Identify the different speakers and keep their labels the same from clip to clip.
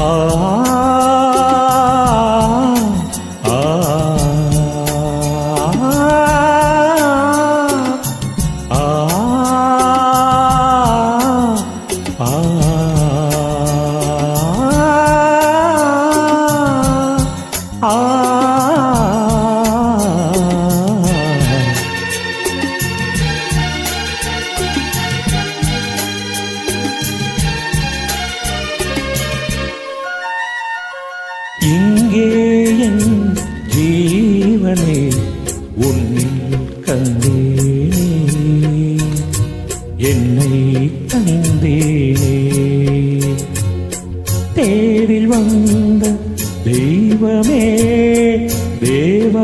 Speaker 1: 啊。ஜீவனே உன் கந்தேனே என்னை தந்தேனே தேரில் வந்த தெய்வமே தேவ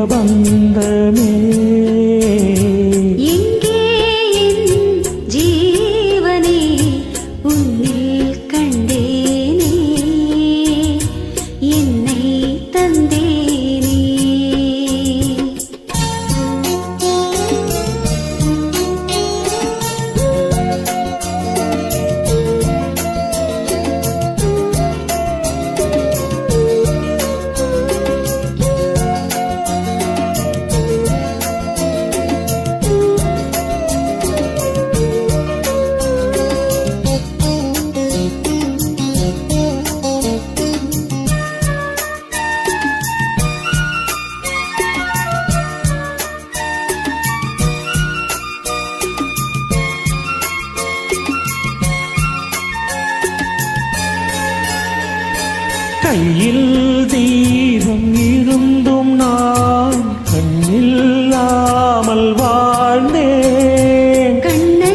Speaker 1: கையில் தீபம் இருந்தும் நான் கண்ணில்லாமல் வாழ்ந்தேன்.
Speaker 2: கண்ணை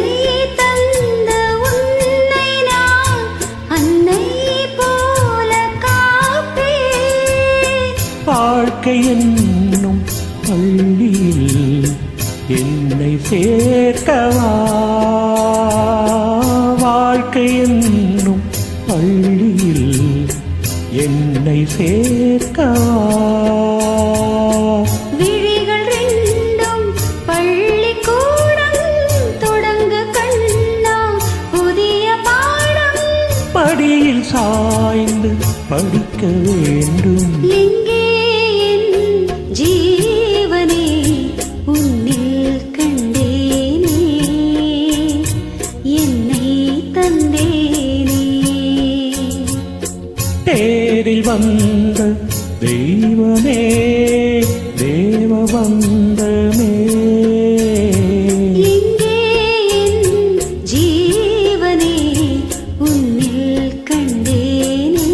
Speaker 2: தந்த உன்னை நான் அன்னை போல காப்பேன்.
Speaker 1: வாழ்க்கை என்னும் பள்ளியில் என்னை சேர்க்கவா? வாழ்க்கை என்னும் பள்ளியில் என்னை சேர்க்கவா
Speaker 2: விழிகள் ரெண்டும் பள்ளிக்கூடம் தொடங்க கண்ணா புதிய பாடம்
Speaker 1: படியில் சாய்ந்து படிக்க வேண்டும். வந்த தெய்வமே தேவ வந்தமே.
Speaker 2: ஜீவனே உன்னில் கண்டேனே.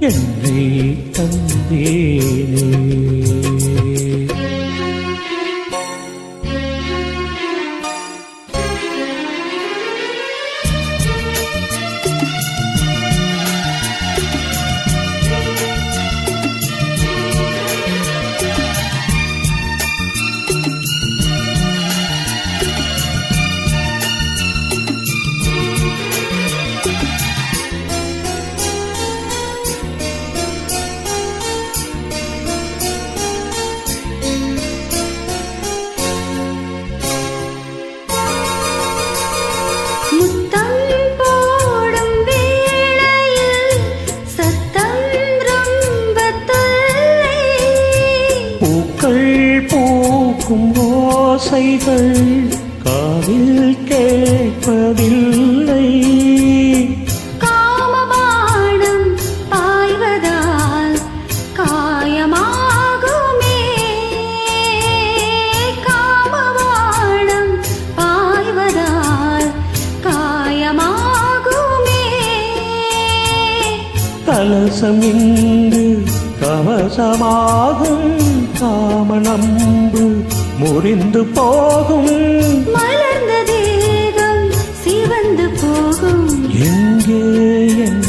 Speaker 1: என்னை தந்தேனே பூக்கும் ஓசைகள் காதில் கேட்பதில்லை.
Speaker 2: காமபானம் பாய்வதால் காயமாகுமே. காமபானம் பாய்வதால் காயமாகுமே.
Speaker 1: கலசம் இங்கு கவசமாகும் காமநம்பு முறிந்து போகும்.
Speaker 2: மலர்ந்த தேகம் சிவந்து போகும்.
Speaker 1: எங்கே என்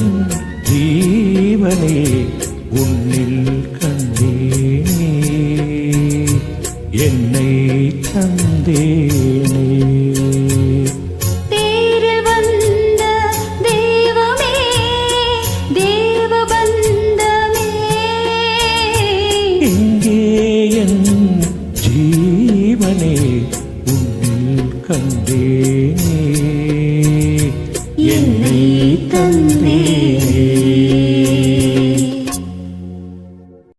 Speaker 1: ஜீவனே உன்னில் கண்டேனே. என்னை தந்தேனே கண்டேனே.